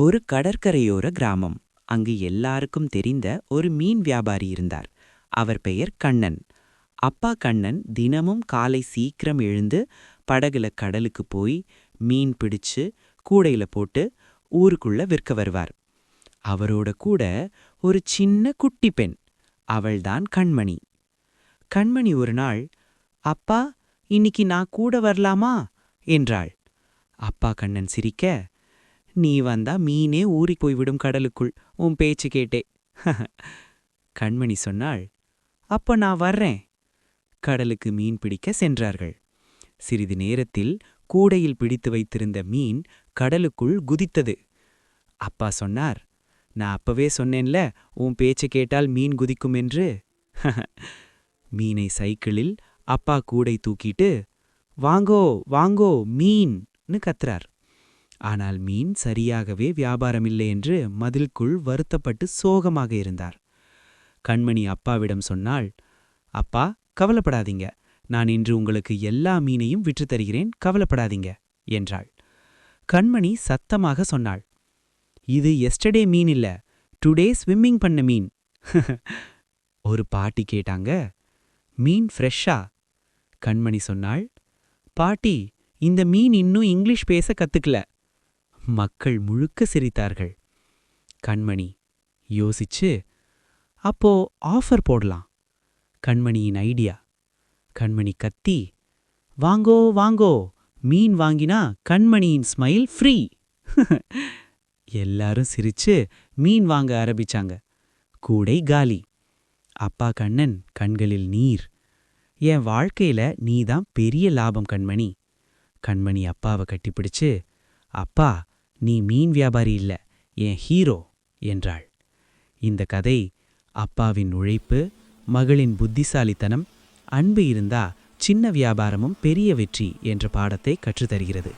ஒரு கடற்கரையோர கிராமம். அங்கு எல்லாருக்கும் தெரிந்த ஒரு மீன் வியாபாரி இருந்தார். அவர் பெயர் கண்ணன். அப்பா கண்ணன் தினமும் காலை சீக்கிரம் எழுந்து படகுல கடலுக்கு போய் மீன் பிடிச்சு கூடையில போட்டு ஊருக்குள்ள விற்க வருவார். அவரோட கூட ஒரு சின்ன குட்டி பெண். அவள்தான் கண்மணி. கண்மணி ஒரு நாள் அப்பா இன்னைக்கு நான் கூட வரலாமா? என்றாள். அப்பா கண்ணன் சிரிக்க நீ வந்தா மீனே ஊறிப் போய்விடும் கடலுக்குள். உன் பேச்சு கேட்டே. கண்மணி சொன்னாள் அப்ப நான் வர்றேன். கடலுக்கு மீன் பிடிக்க சென்றார்கள். சிறிது நேரத்தில் கூடையில் பிடித்து வைத்திருந்த மீன் கடலுக்குள் குதித்தது. அப்பா சொன்னார் நான் அப்பவே சொன்னேன்ல உன் பேச்சு கேட்டால் மீன் குதிக்கும் என்று. மீனை சைக்கிளில் அப்பா கூடை தூக்கிட்டு வாங்கோ வாங்கோ மீன்னு கத்துறார். ஆனால் மீன் சரியாகவே வியாபாரமில்லை என்று மதில்குள் வருத்தப்பட்டு சோகமாக இருந்தார். கண்மணி அப்பாவிடம் சொன்னாள் அப்பா கவலைப்படாதீங்க. நான் இன்று உங்களுக்கு எல்லா மீனையும் விற்று தருகிறேன் கவலைப்படாதீங்க என்றாள். கண்மணி சத்தமாக சொன்னாள் இது எஸ்டர்டே மீன் இல்ல டுடே ஸ்விம்மிங் பண்ண மீன். ஒரு பாட்டி கேட்டாங்க மீன் ஃப்ரெஷ்ஷா? கண்மணி சொன்னாள் பாட்டி இந்த மீன் இன்னும் இங்கிலீஷ் பேச கத்துக்கல. மக்கள் முழுக்க சிரித்தார்கள். கண்மணி யோசிச்சு அப்போ ஆஃபர் போடலாம். கண்மணியின் ஐடியா கண்மணி கத்தி வாங்கோ வாங்கோ மீன் வாங்கினா கண்மணியின் ஸ்மைல் ஃப்ரீ எல்லாரும் சிரிச்சு மீன் வாங்க ஆரம்பிச்சாங்க. கூடை காலி. அப்பா கண்ணன் கண்களில் நீர். என் வாழ்க்கையில நீதான் பெரிய லாபம் கண்மணி. கண்மணி அப்பாவை கட்டிப்பிடிச்சு அப்பா நீ மீன் வியாபாரி இல்ல என் ஹீரோ? என்றாள். இந்த கதை அப்பாவின் உழைப்பு மகளின் புத்திசாலித்தனம் அன்பு இருந்தா சின்ன வியாபாரமும் பெரிய வெற்றி என்ற பாடத்தை கற்றுத்தருகிறது.